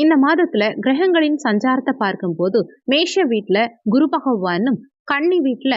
இந்த மாதத்துல கிரகங்களின் சஞ்சாரத்தை பார்க்கும்போது மேஷ வீட்ல குரு பகவானும் கன்னி வீட்டுல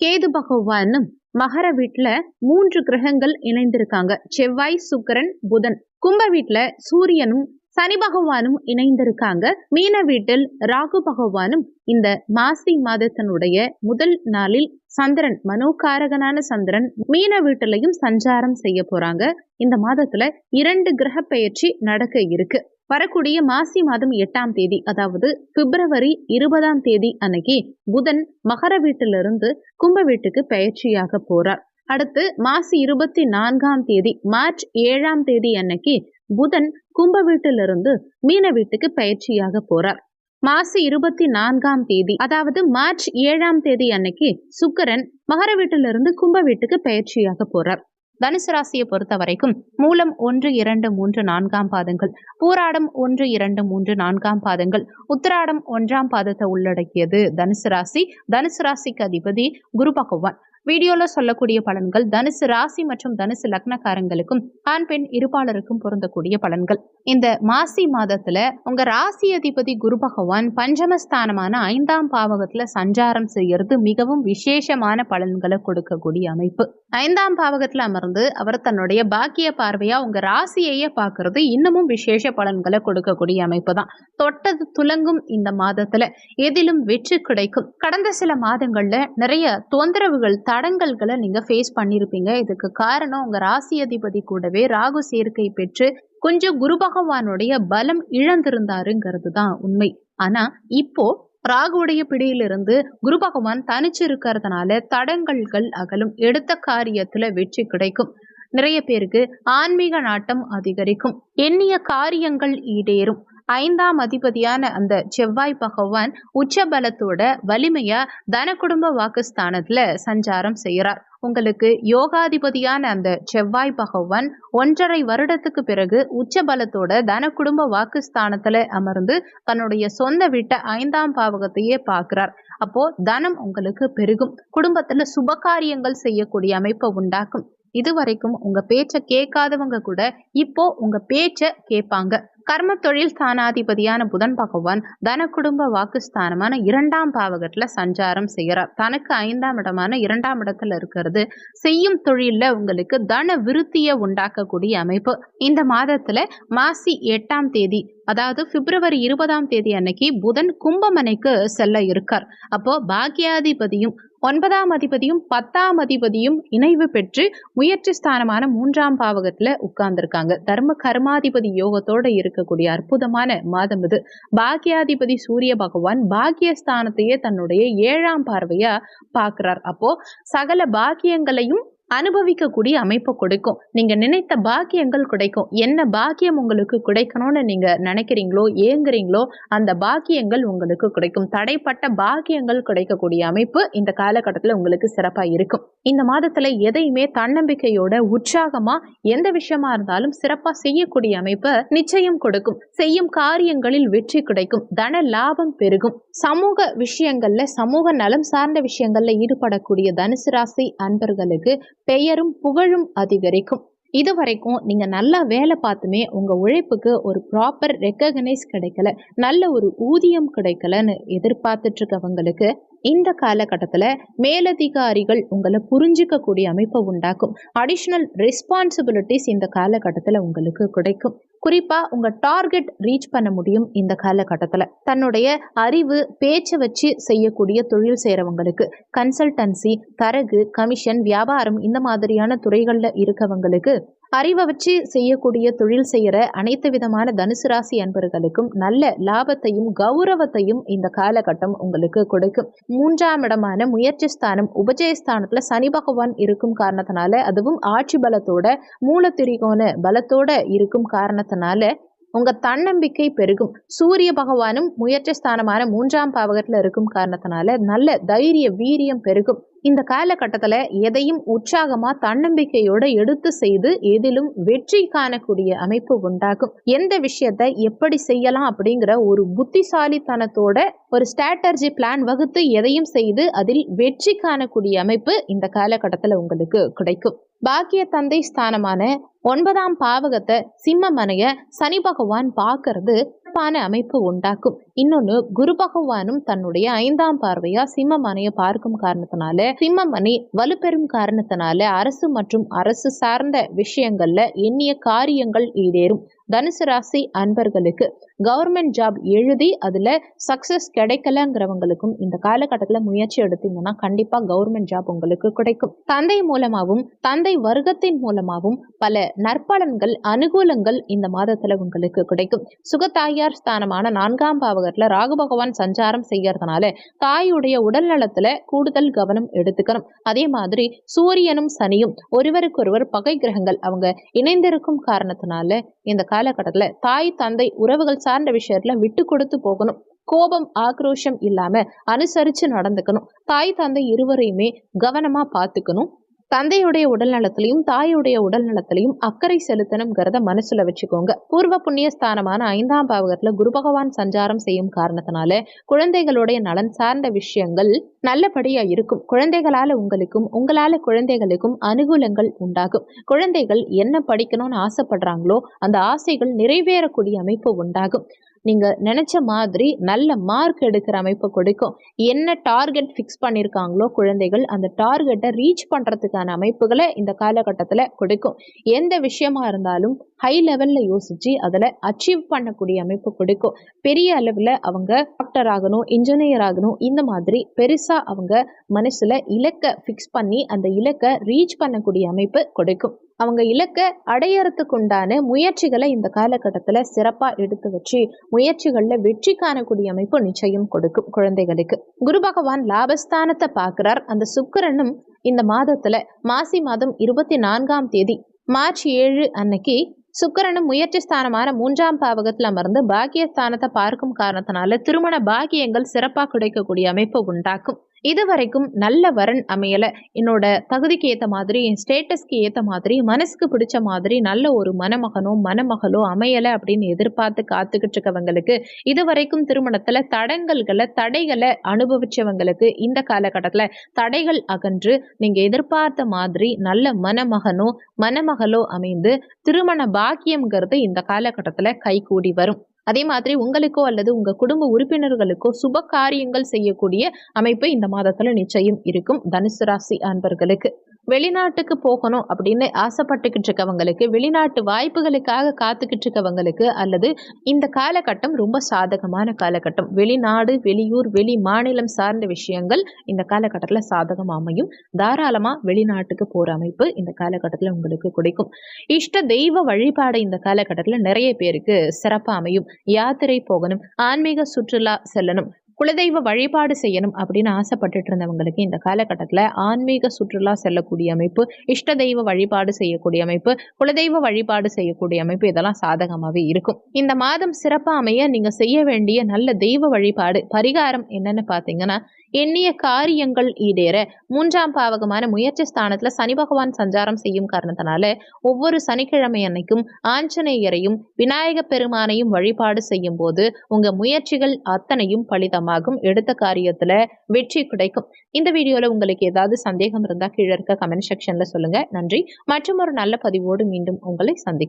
கேது பகவானும் மகர வீட்ல மூன்று கிரகங்கள் இணைந்திருக்காங்க. செவ்வாய் சுக்கரன் புதன். கும்ப வீட்ல சூரியனும் சனி பகவானும் இணைந்திருக்காங்க. மீன வீட்டில் ராகு பகவானும் இந்த மாசி மாதத்தினுடைய முதல் நாளில் சந்திரன் மனோகாரகனான சந்திரன் மீன வீட்டிலையும் சஞ்சாரம் செய்ய போறாங்க. இந்த மாதத்துல இரண்டு கிரக பெயர்ச்சி நடக்க இருக்கு. வரக்கூடிய மாசி மாதம் எட்டாம் தேதி அதாவது பிப்ரவரி இருபதாம் தேதி அன்னைக்கு புதன் மகர வீட்டிலிருந்து கும்ப வீட்டுக்கு பயிற்சியாக போறார். அடுத்து மாசி இருபத்தி நான்காம் தேதி மார்ச் ஏழாம் தேதி அன்னைக்கு புதன் கும்ப வீட்டிலிருந்து மீன வீட்டுக்கு பயிற்சியாக போறார். மாசி இருபத்தி நான்காம் தேதி அதாவது மார்ச் ஏழாம் தேதி அன்னைக்கு சுக்கரன் மகர வீட்டிலிருந்து கும்ப வீட்டுக்கு பயிற்சியாக போறார். தனுசு ராசியை பொறுத்த வரைக்கும் மூலம் ஒன்று இரண்டு மூன்று நான்காம் பாதங்கள் பூராடம் ஒன்று இரண்டு மூன்று நான்காம் பாதங்கள் உத்திராடம் ஒன்றாம் பாதத்தை உள்ளடக்கியது தனுசு ராசி. தனுசு ராசிக்கு அதிபதி குரு பகவான். வீடியோல சொல்லக்கூடிய பலன்கள் தனுசு ராசி மற்றும் தனுசு லக்னக்காரங்களுக்கும் ஆண் பெண் இருப்பாளருக்கும் பொருந்தக்கூடிய பலன்கள். இந்த மாசி மாதத்துல உங்க ராசி அதிபதி குரு பகவான் பஞ்சமஸ்தானமான ஐந்தாம் பாவகத்துல சஞ்சாரம் செய்யறது மிகவும் விசேஷமான பலன்களை கொடுக்கக்கூடிய அமைப்பு. ஐந்தாம் பாவகத்துல அமர்ந்து அவர் தன்னுடைய பாக்கிய பார்வையா உங்க ராசியையே பார்க்கறது இன்னமும் விசேஷ பலன்களை கொடுக்கக்கூடிய அமைப்பு தான் தொட்டது துலங்கும் இந்த மாதத்துல எதிலும் வெற்றி கிடைக்கும். கடந்த சில மாதங்கள்ல நிறைய தொந்தரவுகள் தடங்கல்களை நீங்க ஃபேஸ் பண்ணியிருப்பீங்க இதுக்கு காரணம் உங்க ராசி அதிபதி கூடவே ராகு சேர்க்கை பெற்று கொஞ்சம் குரு பகவானுடைய பலம் இழந்திருந்தாருங்கிறது தான் உண்மை. ஆனா இப்போ ராகுடைய பிடியிலிருந்து குரு பகவான் தனிச்சு இருக்கிறதுனால தடங்கல்கள் அகலும். எடுத்த காரியத்துல வெற்றி கிடைக்கும். நிறைய பேருக்கு ஆன்மீக நாட்டம் அதிகரிக்கும். எண்ணிய காரியங்கள் ஈடேறும். ஐந்தாம் அதிபதியான அந்த செவ்வாய் பகவான் உச்ச பலத்தோட வலிமையா தன குடும்ப வாக்குஸ்தானத்துல சஞ்சாரம் செய்கிறார் உங்களுக்கு யோகாதிபதியான அந்த செவ்வாய் பகவான் ஒன்றரை வருடத்துக்கு பிறகு உச்ச பலத்தோட தன குடும்ப வாக்குஸ்தானத்துல அமர்ந்து தன்னுடைய சொந்த வீட்டை ஐந்தாம் பாவகத்தையே பார்க்கிறார். அப்போ தனம் உங்களுக்கு பெருகும். குடும்பத்துல சுபகாரியங்கள் செய்யக்கூடிய அமைப்பை உண்டாக்கும். இதுவரைக்கும் உங்க பேச்ச கேட்காதவங்க கூட இப்போ உங்க பேச்ச கேட்பாங்க. கர்ம தொழில் ஸ்தானாதிபதியான புதன் பகவான் தன குடும்ப வாக்குஸ்தானமான இரண்டாம் பாவகத்துல சஞ்சாரம் செய்கிறார் தனக்கு ஐந்தாம் இடமான இரண்டாம் இடத்துல இருக்கிறது. செய்யும் தொழில உங்களுக்கு தன விருத்தியை உண்டாக்கக்கூடிய அமைப்பு. இந்த மாதத்துல மாசி எட்டாம் தேதி அதாவது பிப்ரவரி இருபதாம் தேதி அன்னைக்கு புதன் கும்பமனைக்கு செல்ல இருக்கார். அப்போ பாக்கியாதிபதியும் ஒன்பதாம் அதிபதியும் பத்தாம் அதிபதியும் இணைவு பெற்று முயற்சி ஸ்தானமான மூன்றாம் பாவகத்துல உட்கார்ந்துருக்காங்க. தர்ம கர்மாதிபதி யோகத்தோட இருக்கக்கூடிய அற்புதமான மாதம் இது. பாக்கியாதிபதி சூரிய பகவான் பாக்கியஸ்தானத்தையே தன்னுடைய ஏழாம் பார்வையா பார்க்கிறார். அப்போ சகல பாக்கியங்களையும் அனுபவிக்கக்கூடிய அமைப்பை கொடுக்கும். நீங்க நினைத்த பாக்கியங்கள் கிடைக்கும். என்ன பாக்கியம் உங்களுக்கு கிடைக்கணும்னு நீங்க நினைக்கிறீங்களோ ஏங்குறீங்களோ அந்த பாக்கியங்கள் உங்களுக்கு கிடைக்கும். தடைப்பட்ட பாக்கியங்கள் கிடைக்கக்கூடிய அமைப்பு இந்த காலகட்டத்தில் உங்களுக்கு சிறப்பா இருக்கும். இந்த மாதத்துல எதையுமே தன்னம்பிக்கையோட உற்சாகமா எந்த விஷயமா இருந்தாலும் சிறப்பா செய்யக்கூடிய அமைப்பு நிச்சயம் கொடுக்கும். செய்யும் காரியங்களில் வெற்றி கிடைக்கும். தன லாபம் பெருகும். சமூக விஷயங்கள்ல சமூக நலம் சார்ந்த விஷயங்கள்ல ஈடுபடக்கூடிய தனுசு ராசி அன்பர்களுக்கு பெயரும் புகழும் அதிகரிக்கும். இது வரைக்கும் நீங்கள் நல்லா வேலை பார்த்துமே உங்கள் உழைப்புக்கு ஒரு ப்ராப்பர் ரெக்கக்னைஸ் கிடைக்கல. நல்ல ஒரு ஊதியம் கிடைக்கலன்னு எதிர்பார்த்துட்ருக்கவங்களுக்கு இந்த காலகட்டத்தில் மேலதிகாரிகள் உங்களை புரிஞ்சிக்கக்கூடிய அமைப்பை உண்டாக்கும். அடிஷ்னல் ரெஸ்பான்சிபிலிட்டிஸ் இந்த காலகட்டத்தில் உங்களுக்கு கிடைக்கும். குறிப்பாக உங்கள் டார்கெட் ரீச் பண்ண முடியும் இந்த காலகட்டத்தில். தன்னுடைய அறிவு பேச்சை வச்சு செய்யக்கூடிய தொழில் செய்கிறவங்களுக்கு கன்சல்டன்சி தரகு கமிஷன் வியாபாரம் இந்த மாதிரியான துறைகளில் இருக்கவங்களுக்கு அறிவை வச்சு செய்யக்கூடிய தொழில் செய்கிற அனைத்து விதமான தனுசு ராசி அன்பர்களுக்கும் நல்ல லாபத்தையும் கௌரவத்தையும் இந்த காலகட்டம் உங்களுக்கு கொடுக்கும். மூன்றாம் இடமான முயற்சி ஸ்தானம் உபஜயஸ்தானத்தில் சனி பகவான் இருக்கும் காரணத்தினால அதுவும் ஆட்சி பலத்தோட மூலத்திரிகோண பலத்தோட இருக்கும் காரணத்தினால உங்க தன்னம்பிக்கை பெருகும். சூரிய பகவானும் முயற்சி ஸ்தானமான மூன்றாம் பாவகத்துல இருக்கும் காரணத்தினால நல்ல தைரிய வீரியம் பெருகும். இந்த காலகட்டத்தில் எதையும் உற்சாகமா தன்னம்பிக்கையோட எடுத்து செய்து எதிலும் வெற்றி காணக்கூடிய அமைப்பு உண்டாகும். எந்த விஷயத்தை எப்படி செய்யலாம் அப்படிங்கிற ஒரு புத்திசாலித்தனத்தோட ஒரு ஸ்ட்ராட்டர்ஜி பிளான் வகுத்து எதையும் செய்து அதில் வெற்றி காணக்கூடிய அமைப்பு இந்த காலகட்டத்தில் உங்களுக்கு கிடைக்கும். பாக்கிய தந்தை ஸ்தானமான ஒன்பதாம் பாவகத்தை சிம்மமனைய சனி பகவான் பார்க்கறது சிறப்பான அமைப்பு உண்டாக்கும். இன்னொன்னு குரு பகவானும் தன்னுடைய ஐந்தாம் பார்வையா சிம்மமனைய பார்க்கும் காரணத்தினால சிம்மமனை வலுப்பெறும் காரணத்தினால அரசு மற்றும் அரசு சார்ந்த விஷயங்கள்ல எண்ணிய காரியங்கள் ஈடேறும். தனுசு ராசி அன்பர்களுக்கு கவர்மெண்ட் ஜாப் எழுதி அதில் சக்ஸஸ் கிடைக்கலங்கிறவங்களுக்கும் இந்த காலகட்டத்தில் முயற்சி எடுத்தீங்கன்னா கண்டிப்பாக கவர்மெண்ட் ஜாப் உங்களுக்கு கிடைக்கும். தந்தை மூலமாகவும் தந்தை வர்க்கத்தின் மூலமாகவும் பல நற்பலன்கள் அனுகூலங்கள் இந்த மாதத்தில் உங்களுக்கு கிடைக்கும். சுகத்தாயார் ஸ்தானமான நான்காம் பாவகத்தில் ராகு பகவான் சஞ்சாரம் செய்யறதுனால தாயுடைய உடல் நலத்துல கூடுதல் கவனம் எடுத்துக்கணும். அதே மாதிரி சூரியனும் சனியும் ஒருவருக்கொருவர் பகை கிரகங்கள் அவங்க இணைந்திருக்கும் காரணத்தினால இந்த காலகட்டத்தில் தாய் தந்தை உறவுகள் சார்ந்த விஷயத்துல விட்டு கொடுத்து போகணும். கோபம் ஆக்ரோஷம் இல்லாம அனுசரிச்சு நடந்துக்கணும். தாய் தந்தை இருவரையுமே கவனமா பார்த்துக்கணும். தந்தையுடைய உடல் நலத்திலையும் தாயுடைய உடல் நலத்திலையும் அக்கறை செலுத்தணுங்கிறத மனசுல வச்சுக்கோங்க. பூர்வ புண்ணிய ஸ்தானமான ஐந்தாம் பாவகத்துல குரு பகவான் சஞ்சாரம் செய்யும் காரணத்தினால குழந்தைகளுடைய நலன் சார்ந்த விஷயங்கள் நல்லபடியா இருக்கும். குழந்தைகளால உங்களுக்கும் உங்களால குழந்தைகளுக்கும் அனுகூலங்கள் உண்டாகும். குழந்தைகள் என்ன படிக்கணும்னு ஆசைப்படுறாங்களோ அந்த ஆசைகள் நிறைவேறக்கூடிய அமைப்பு உண்டாகும். நீங்கள் நினச்ச மாதிரி நல்ல மார்க் எடுக்கிற அமைப்பை கொடுக்கும். என்ன டார்கெட் ஃபிக்ஸ் பண்ணியிருக்காங்களோ குழந்தைகள் அந்த டார்கெட்டை ரீச் பண்ணுறதுக்கான அமைப்புகளை இந்த காலகட்டத்தில் கொடுக்கும். எந்த விஷயமா இருந்தாலும் ஹை லெவலில் யோசித்து அதில் அச்சீவ் பண்ணக்கூடிய அமைப்பு கொடுக்கும். பெரிய அளவில் அவங்க டாக்டர் ஆகணும் இன்ஜினியர் ஆகணும் இந்த மாதிரி பெருசாக அவங்க மனசில் இலக்கை ஃபிக்ஸ் பண்ணி அந்த இலக்கை ரீச் பண்ணக்கூடிய அமைப்பு கொடுக்கும். அவங்க இலக்கை அடையறதுக்கு உண்டான முயற்சிகளை இந்த காலகட்டத்தில் சிறப்பாக எடுத்து வச்சு முயற்சிகளில் வெற்றி காணக்கூடிய அமைப்பு நிச்சயம் கொடுக்கும் குழந்தைகளுக்கு. குரு பகவான் லாபஸ்தானத்தை பார்க்கிறார். அந்த சுக்கரனும் இந்த மாதத்துல மாசி மாதம் இருபத்தி நான்காம் தேதி மார்ச் ஏழு அன்னைக்கு சுக்கரனும் முயற்சி ஸ்தானமான மூன்றாம் பாவகத்தில் அமர்ந்து பாக்கியஸ்தானத்தை பார்க்கும் காரணத்தினால திருமண பாக்கியங்கள் சிறப்பாக கிடைக்கக்கூடிய அமைப்பு உண்டாக்கும். இது வரைக்கும் நல்ல வரன் அமையலை. என்னோட தகுதிக்கு ஏற்ற மாதிரி என் ஸ்டேட்டஸ்க்கு ஏற்ற மாதிரி மனசுக்கு பிடிச்ச மாதிரி நல்ல ஒரு மணமகனோ மணமகளோ அமையலை அப்படின்னு எதிர்பார்த்து காத்துக்கிட்டு இருக்கவங்களுக்கு இது வரைக்கும் திருமணத்தில் தடங்கல்களை தடைகளை அனுபவிச்சவங்களுக்கு இந்த காலகட்டத்தில் தடைகள் அகன்று நீங்கள் எதிர்பார்த்த மாதிரி நல்ல மணமகனோ மணமகளோ அமைந்து திருமண பாக்கியம்ங்கிறது இந்த காலகட்டத்தில் கைகூடி வரும். அதே மாதிரி உங்களுக்கோ அல்லது உங்கள் குடும்ப உறுப்பினர்களுக்கோ சுப காரியங்கள் செய்யக்கூடிய அமைப்பு இந்த மாதத்தில் நிச்சயம் இருக்கும். தனுசு ராசி அன்பர்களுக்கு. வெளிநாட்டுக்கு போகணும் அப்படின்னு ஆசைப்பட்டுக்கிட்டு இருக்கவங்களுக்கு வெளிநாட்டு வாய்ப்புகளுக்காக காத்துக்கிட்டு இருக்கவங்களுக்கு அல்லது இந்த காலகட்டம் ரொம்ப சாதகமான காலகட்டம். வெளிநாடு வெளியூர் வெளி மாநிலம் சார்ந்த விஷயங்கள் இந்த காலகட்டத்தில் சாதகம் அமையும். தாராளமாக வெளிநாட்டுக்கு போகிற அமைப்பு இந்த காலகட்டத்தில் உங்களுக்கு கிடைக்கும். இஷ்ட தெய்வ வழிபாடு இந்த காலகட்டத்தில் நிறைய பேருக்கு சிறப்பாக அமையும். யாத்திரை போகணும் ஆன்மீக சுற்றுலா செல்லணும் குலதெய்வ வழிபாடு செய்யணும் அப்படின்னு ஆசைப்பட்டுட்டு இருந்தவங்களுக்கு இந்த காலகட்டத்தில் ஆன்மீக சுற்றுலா செல்லக்கூடிய அமைப்பு இஷ்ட தெய்வ வழிபாடு செய்யக்கூடிய அமைப்பு குலதெய்வ வழிபாடு செய்யக்கூடிய அமைப்பு இதெல்லாம் சாதகமாகவே இருக்கும். இந்த மாதம் சிறப்பாக அமைய நீங்கள் செய்ய வேண்டிய நல்ல தெய்வ வழிபாடு பரிகாரம் என்னன்னு பார்த்தீங்கன்னா எண்ணிய காரியங்கள் ஈடேற. மூன்றாம் பாவகமான முயற்சி ஸ்தானத்துல சனி பகவான் சஞ்சாரம் செய்யும் காரணத்தினால ஒவ்வொரு சனிக்கிழமை அன்னைக்கும் ஆஞ்சநேயரையும் விநாயக பெருமானையும் வழிபாடு செய்யும் போது உங்க முயற்சிகள் அத்தனையும் பலிதமாகும். எடுத்த காரியத்துல வெற்றி கிடைக்கும். இந்த வீடியோல உங்களுக்கு ஏதாவது சந்தேகம் இருந்தா கீழே இருக்க கமெண்ட் செக்ஷன்ல சொல்லுங்க. நன்றி. மற்றும் ஒரு நல்ல பதிவோடு மீண்டும் உங்களை சந்திக்கும்